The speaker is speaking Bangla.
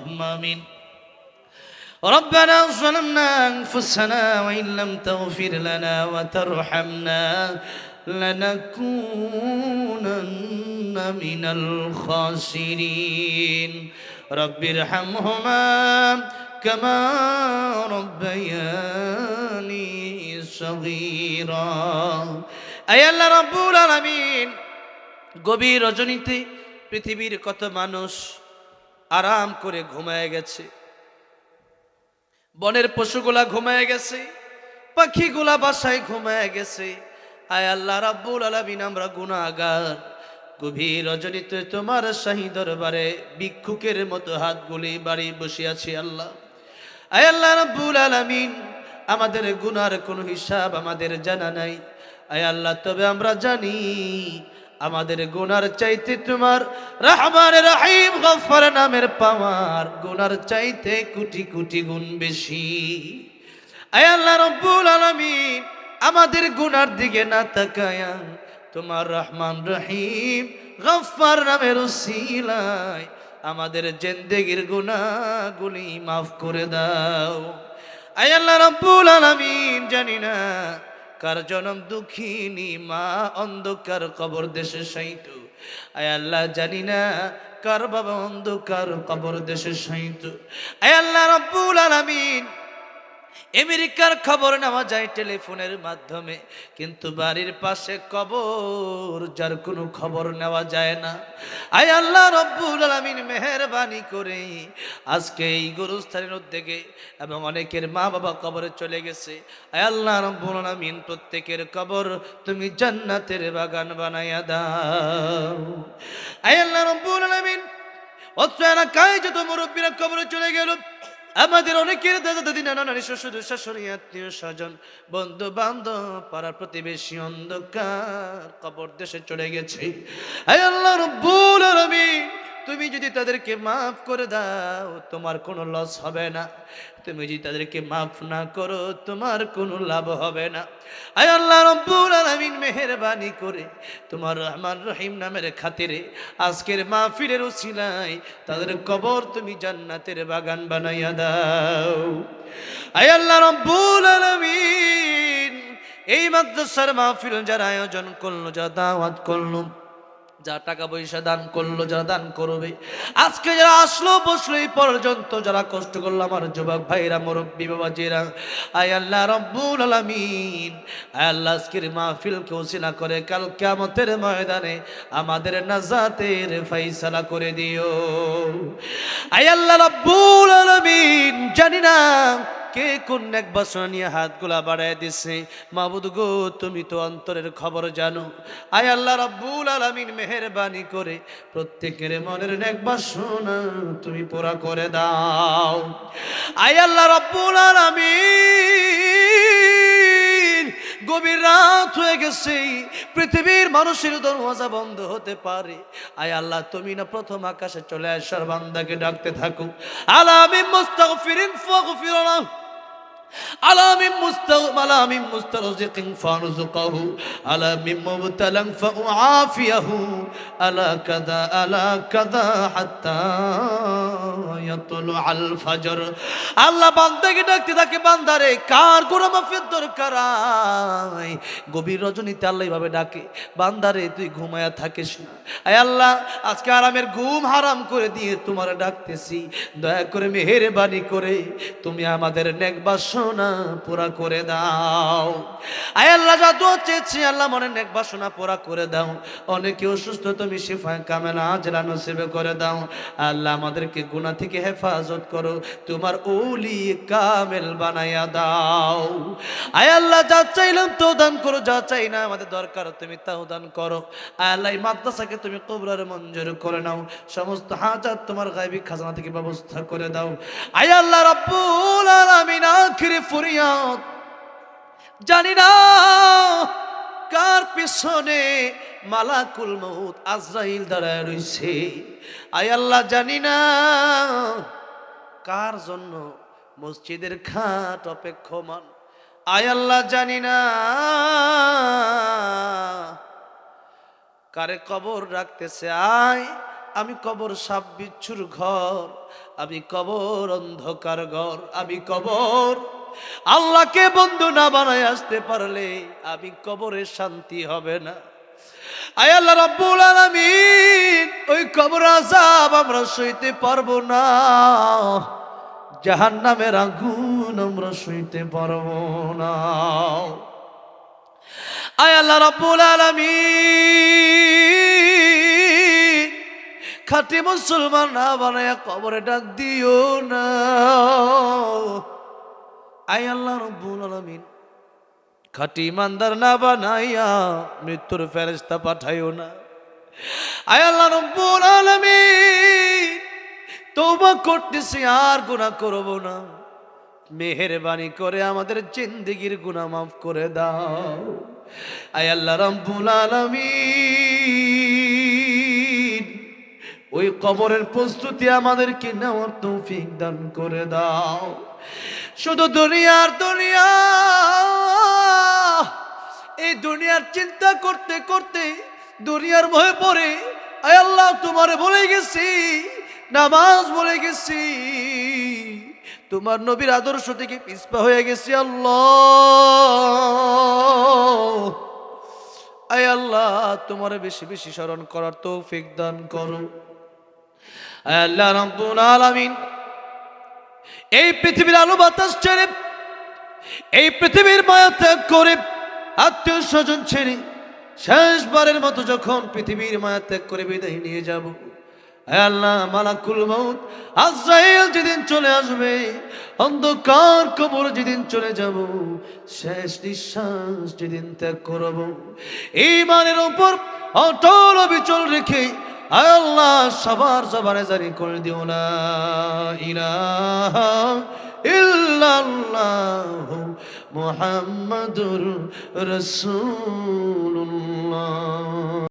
اللهم آمين ربنا ظلمنا أنفسنا وإن لم تغفر لنا وترحمنا لنكونن من الخاسرين رب ارحمهما كما ربياني صغيرا أي الله رب العالمين গভীর রজনীতে পৃথিবীর কত মানুষ আরাম করে ঘুমায় গেছে। বনের পশুগুলা ঘুমায় গেছে, পাখিগুলা বাসায় ঘুমায় গেছে। আয় আল্লাহ রাব্বুল আলামিন, আমরা গুনাহগার, গভীর রজনীতে তোমার শাহী দরবারে ভিক্ষুকের মতো হাতগুলি বাড়ি বসে আছি আল্লাহ। আয় আল্লাহ রাব্বুল আলামিন, আমাদের গুনার কোনো হিসাব আমাদের জানা নাই। আয় আল্লাহ, তবে আমরা জানি আমাদের গুনার চাইতে তোমার রহমান রহিম গফর নামের পাওয়ার গুনার চাইতে কোটি কোটি গুণ বেশি। আয় রব্বুল আমাদের গুনার দিকে না তাকায়া তোমার রহমান রহিম গফফার নামের উসিলায় আমাদের জেন্দেগির গুনাহগুলি মাফ করে দাও। আয় আল্লাহ রব্বুল আলামিন, জানি না কার জনম দুঃখিনী, মা অন্ধকার কবর দেশে সাইতু। আয় আল্লাহ জানি না কার বাবা অন্ধকার কবর দেশে সাইতু। আয় আল্লাহ রব্বুল আলামিন আমেরিকার খবর নেওয়া যায় টেলিফোনের মাধ্যমে, কিন্তু বাড়ির পাশে কবর যার কোনো খবর নেওয়া যায় না। আয় আল্লাহ রব্বুল আলমিন মেহরবানি করে আজকে এই গুরুস্থানের উদ্যোগে এবং অনেকের মা বাবা কবরে চলে গেছে। আয় আল্লাহ রব্বুল আলমিন প্রত্যেকের কবর তুমি জান্নাতের বাগান বানাইয়া দাও। আয় আল্লাহ রব্বুল আলমিন, অত্র এলাকায় যত মুরব্বীরা কবরে চলে গেল আমাদের অনেকের দাদা দাদি, নানা নানি, শ্বশুর, শাশুড়ি, আত্মীয় স্বজন বন্ধু বান্ধব পাড়ার প্রতিবেশী, অন্ধকার, কবর দেশে চলে গেছে। আল্লাহ রব্বুল আলামিন। তুমি যদি তাদেরকে মাফ করে দাও, তোমার কোনো লস হবে না। তুমি যদি তাদেরকে মাফ না করো, তোমার কোনো লাভ হবে না। আয় আল্লাহ রব্বুল আলামিন মেহেরবানি করে তোমার রহমান রহিম নামের খাতিরে আজকের মাহফিলের উসিলায় তাদের কবর তুমি জান্নাতের বাগান বানাইয়া দাও। আয় আল্লাহ রব্বুল আলামিন, এই মাদ্রাসার মাহফিল যারা আয়োজন করল, যারা দাওয়াত করল যা টাকা পয়সা দান করল, যারা দান করবে। আজকে যারা আসলো, বসল, এই পর্যন্ত যারা কষ্ট করল, আমার যুবক ভাইরা, মুরব্বী বাবাজিরা আয় আল্লাহ রব্বুল আলামিন, আয় আল্লাহ আজকের মাহফিলকে ওসিলা করে, কাল কিয়ামতের ময়দানে আমাদের নাজাতের ফাইসালা করে দিও। আয় আল্লাহ রব্বুল আলামিন, জানি না কে কোন এক বাসনা নিয়ে হাতগুলা বাড়ায় দিছে? মাবুদ গো, তুমি তো অন্তরের খবর জানো। আয় আল্লাহ রাব্বুল আলামিন মেহেরবানি করে প্রত্যেকের মনের এক বাসনা তুমি পুরা করে দাও। আয় আল্লাহ রাব্বুল আলামিন, গভীর রাত হয়ে গেছে, পৃথিবীর মানুষের দরওয়াজা বন্ধ হতে পারে। আয় আল্লাহ, তুমি না প্রথম আকাশে চলে আসার বান্দাকে ডাকতে থাকো। আলামিন মুস্তাগফিরিন ফাগফিরনা গভীর রজনীতে আল্লাহ ভাবে ডাকে, বান্দারে, তুই ঘুমায়া থাকিস আল্লাহ, আজকে আরামের ঘুম হারাম করে দিয়ে তোমার ডাকতেছি। দয়া করে মেহের বাড়ি করে তুমি আমাদের নেকবাস বাসনা পুরা করে দাও। আয় আল্লাহ, যা দোয়া চেয়েছি, আল্লাহ মনে নেক বাসনা পুরা করে দাও। অনেকে অসুস্থ, তুমি শিফায় কামেলা, আজলা নসিবে করে দাও। আল্লাহ আমাদেরকে গুনাহ থেকে হেফাজত করো, তোমার ওলি কামেল বানাইয়া দাও। আয় আল্লাহ, যা চাইলাম তো দান করো, যা চাই না আমাদের দরকার, তুমি তাও দান করো। আয় আল্লাহ মাদ্রাসাকে তুমি কবরারে মঞ্জুর করে নাও। সমস্ত হাজার তোমার গায়বী খাজানা থেকে ব্যবস্থা করে দাও। আয় আল্লাহ, রাব্বুল আলামিন, আখিরে ফরিয়াদ। জানি না কার পিছনে মালাকুল মউত আজরাইল দাঁড়ায় রইছে। আয় আল্লাহ, জানি না কার জন্য মসজিদের খাট অপেক্ষমান। আয় আল্লাহ, জানি না কারে কবর রাখতেছে। আয়, আমি কবর সাপ বিচ্ছুর ঘর, আমি কবর অন্ধকার ঘর, আমি কবর আল্লাহকে বন্ধু না বানায় আসতে পারলে আমি কবরে শান্তি হবে না। ওই আমরা সইতে পারব আমরা সইতে পারব খাঁটি মুসলমান না বানায় কবরে ডাক দিও না। আয় আল্লাহ রাব্বুল আলামিন। খাঁটি ইমানদার না বানাইয়া মৃত্যুর ফেরেস্তা পাঠাইও না। আয় আল্লাহ রব্বুল আলামিন, তওবা করতেছি আর গুনাহ করব না। মেহেরবানি করে আমাদের জিন্দেগির গুনাহ মাফ করে দাও। আয় আল্লাহ রব্বুল আলামিন, ওই কবরের প্রস্তুতি আমাদেরকে নেওয়ার তৌফিক দান করে দাও। শুধু দুনিয়ার দুনিয়া। এই দুনিয়ার চিন্তা করতে করতে দুনিয়ার ভয়ে পড়ে। আয় আল্লাহ, তোমারে বলে গেছি, নামাজ বলে গেছি। তোমার নবীর আদর্শ থেকে পিছপা হয়ে গেছি আল্লাহ। আল্লাহ, তোমার বেশি বেশি স্মরণ করার তৌফিক দান করো। আয় আল্লাহ, রাব্বুল আলামিন এই পৃথিবীর আলো বাতাস ছেড়ে, এই পৃথিবীর মায়া ত্যাগ করে আত্মীয় স্বজন ছেড়ে শেষবারের মতো যখন পৃথিবীর মায়া ত্যাগ করে বিদায় নিয়ে যাব আল্লাহ যেদিন চলে আসবে, অন্ধকার কবর যেদিন চলে যাব, শেষ নিঃশ্বাস যেদিন ত্যাগ করব ইমানের উপর অটল অবিচল রেখে আল্লাহ সবার জবানে জারি করে দিও না ইলাহা ইল্লাল্লাহ মুহাম্মাদুর রাসূলুল্লাহ।